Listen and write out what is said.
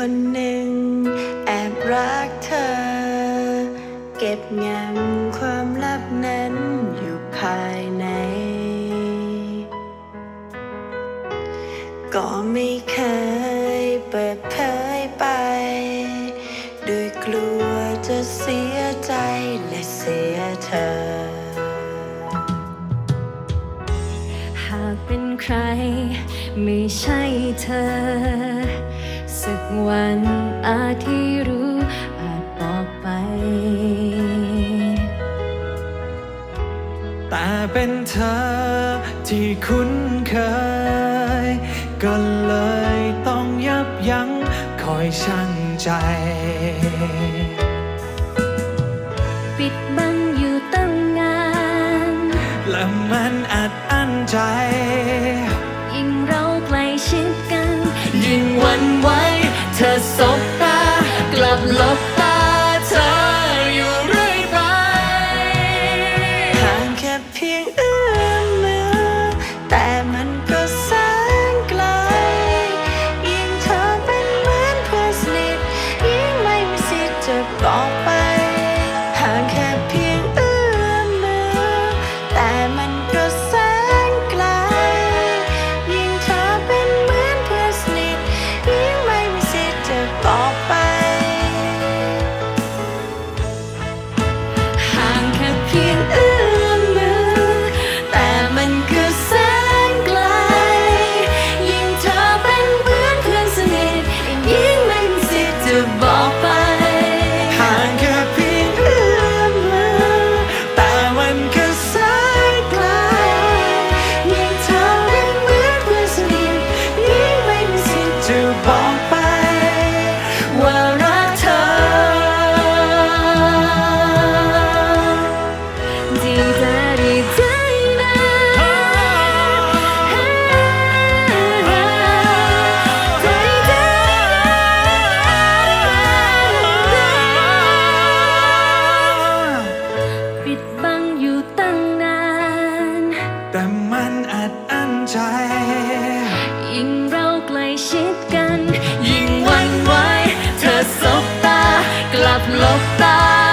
คนหนึ่ง แอบรักเธอ เก็บงำความลับนั้นอยู่ภายใน ก็ไม่เคยเปิดเผยไปโดยกลัวจะเสียใจและเสียเธอ หากเป็นใครไม่ใช่เธอ สักวันอาจที่รู้อาจบอกไป แต่เป็นเธอที่คุ้นเคย ก็เลยต้องยับยั้งคอยชั่งใจ ปิดบังอยู่ตั้งนาน และมันอัดอั้นใจ มี ยิ่งเราใกล้ชิดกัน ยิ่งวันไหวเธอสบตากลับหลบตา